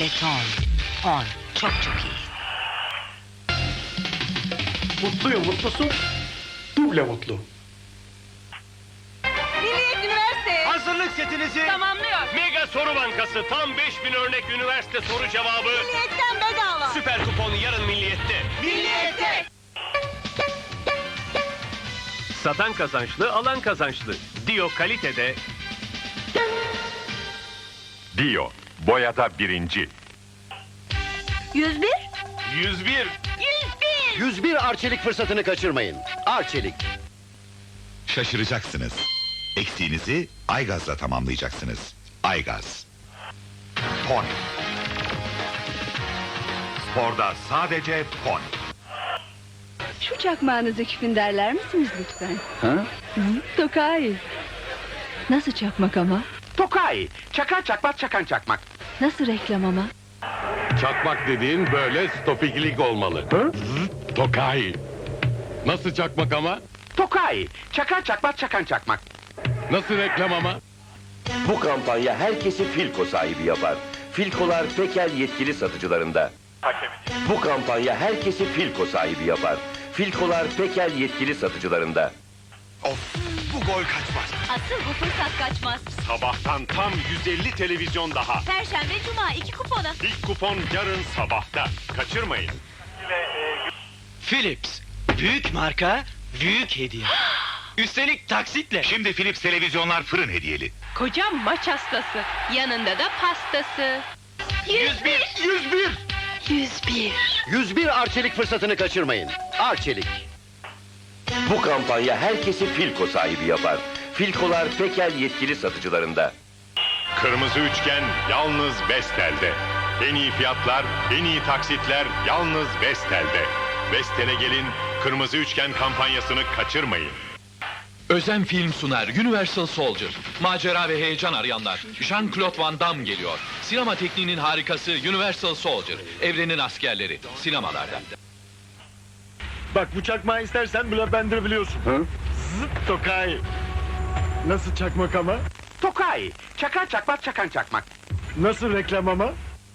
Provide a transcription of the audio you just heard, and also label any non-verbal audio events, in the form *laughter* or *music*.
Beton. 10. Çok çok iyi. Mutluyum mutlusu. Duble mutlu. Milliyet Üniversitesi Hazırlık setinizi tamamlıyor. Mega Soru Bankası tam 5000 örnek üniversite soru cevabı. Milliyetten bedava. Süper kupon yarın milliyette. Milliyete. Satan kazançlı, alan kazançlı. Dio kalitede Dio, boyada birinci. 101. 101. 101 Arçelik fırsatını kaçırmayın. Arçelik. Şaşıracaksınız. Eksiğinizi Aygaz'la tamamlayacaksınız. Aygaz. Pony. Sporda sadece pony. Şu çakmağınızı küfünderler misiniz lütfen? Ha? Tokai. Nasıl çakmak ama? Tokai. Çakar çakmak çakan çakmak. Nasıl reklam ama? Çakmak dediğin böyle stopiklik olmalı. Zıt, Tokai. Nasıl çakmak ama? Tokai. Çakar çakmak çakan çakmak. Nasıl reklam ama? Bu kampanya herkesi Filko sahibi yapar. Filkolar tekel yetkili satıcılarında. Bu kampanya herkesi Filko sahibi yapar. Filkolar tekel yetkili satıcılarında. Of, gol kaçmaz. Asıl bu fırsat kaçmaz. Sabahtan tam 150 televizyon daha. Perşembe, Cuma iki kupona. İlk kupon yarın sabahta. Kaçırmayın. Philips. Büyük marka, büyük hediye. *gasps* Üstelik taksitle. Şimdi Philips televizyonlar fırın hediyeli. Kocam maç hastası. Yanında da pastası. 101. 101. 101. 101 Arçelik fırsatını kaçırmayın. Arçelik. Bu kampanya herkesi Filko sahibi yapar. Filkolar tekel yetkili satıcılarında. Kırmızı üçgen yalnız Vestel'de. En iyi fiyatlar, en iyi taksitler yalnız Vestel'de. Vestel'e gelin, kırmızı üçgen kampanyasını kaçırmayın. Özen Film sunar Universal Soldier. Macera ve heyecan arayanlar. Jean-Claude Van Damme geliyor. Sinema tekniğinin harikası Universal Soldier. Evrenin askerleri. Sinemalarda. Bak bu çakmağı istersen Blabender biliyorsun. Zıt Tokai. Nasıl çakmak ama? Tokai. Çakar çakmak çakan çakmak. Nasıl reklam ama?